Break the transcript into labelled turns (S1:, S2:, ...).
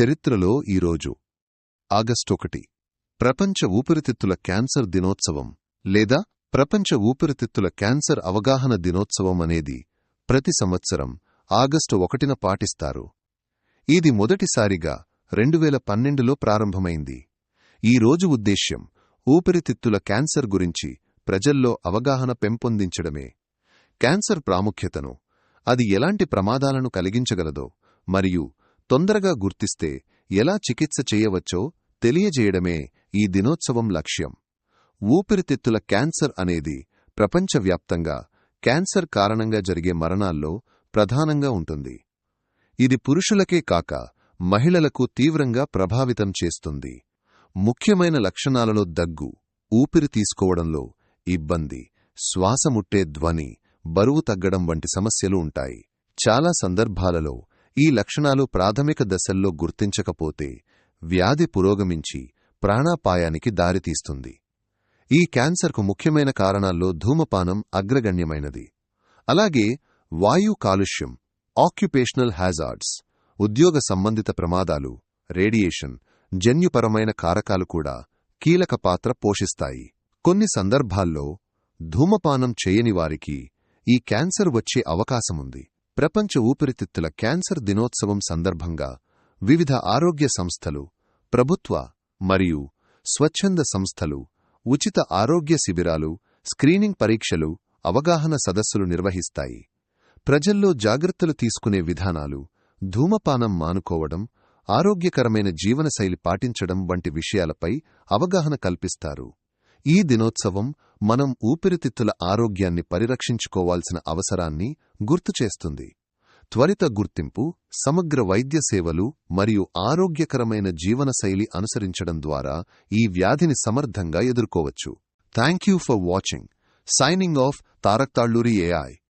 S1: చరిత్రలో ఈరోజు. ఆగస్టు ఒకటి ప్రపంచ ఊపిరితిత్తుల క్యాన్సర్ దినోత్సవం లేదా ప్రపంచ ఊపిరితిత్తుల క్యాన్సర్ అవగాహన దినోత్సవం అనేది ప్రతి సంవత్సరం ఆగస్టు ఒకటిన పాటిస్తారు. ఇది మొదటిసారిగా రెండువేల పన్నెండులో ప్రారంభమైంది. ఈ రోజు ఉద్దేశ్యం ఊపిరితిత్తుల క్యాన్సర్ గురించి ప్రజల్లో అవగాహన పెంపొందించడమే. క్యాన్సర్ ప్రాముఖ్యతను అది ఎలాంటి ప్రమాదాలను కలిగించగలదో మరియు తొందరగా గుర్తిస్తే ఎలా చికిత్స చేయవచ్చో తెలియజేయడమే ఈ దినోత్సవం లక్ష్యం. ఊపిరితిత్తుల క్యాన్సర్ అనేది ప్రపంచవ్యాప్తంగా క్యాన్సర్ కారణంగా జరిగే మరణాల్లో ప్రధానంగా ఉంటుంది. ఇది పురుషులకే కాక మహిళలకు తీవ్రంగా ప్రభావితం చేస్తుంది. ముఖ్యమైన లక్షణాలలో దగ్గు ఊపిరి తీసుకోవడంలో ఇబ్బంది శ్వాసముట్టే ధ్వని బరువు తగ్గడం వంటి సమస్యలు ఉంటాయి. చాలా సందర్భాలలో ఈ లక్షణాలు ప్రాథమిక దశల్లో గుర్తించకపోతే వ్యాధి పురోగమించి ప్రాణాపాయానికి దారితీస్తుంది. ఈ క్యాన్సర్కు ముఖ్యమైన కారణాల్లో ధూమపానం అగ్రగణ్యమైనది. అలాగే వాయు కాలుష్యం ఆక్యుపేషనల్ హ్యాజార్డ్స్ ఉద్యోగ సంబంధిత ప్రమాదాలు రేడియేషన్ జన్యుపరమైన కారకాలు కూడా కీలక పాత్ర పోషిస్తాయి. కొన్ని సందర్భాల్లో ధూమపానం చేయని వారికి ఈ క్యాన్సర్ వచ్చే అవకాశముంది. ప్రపంచ ఊపిరితిత్తుల క్యాన్సర్ దినోత్సవం సందర్భంగా వివిధ ఆరోగ్య సంస్థలు ప్రభుత్వ మరియు స్వచ్ఛంద సంస్థలు ఉచిత ఆరోగ్య శిబిరాలు స్క్రీనింగ్ పరీక్షలు అవగాహన సదస్సులు నిర్వహిస్తాయి. ప్రజల్లో జాగ్రత్తలు తీసుకునే విధానాలు ధూమపానం మానుకోవడం ఆరోగ్యకరమైన జీవనశైలి పాటించడం వంటి విషయాలపై అవగాహన కల్పిస్తారు. ఈ దినోత్సవం మనం ఊపిరితిత్తుల ఆరోగ్యాన్ని పరిరక్షించుకోవాల్సిన అవసరాన్ని గుర్తుచేస్తుంది త్వరిత గుర్తింపు సమగ్ర వైద్య సేవలు మరియు ఆరోగ్యకరమైన జీవనశైలి అనుసరించడం ద్వారా ఈ వ్యాధిని సమర్థంగా ఎదుర్కోవచ్చు. Thank you for watching. Signing off Tarak Talluri AI.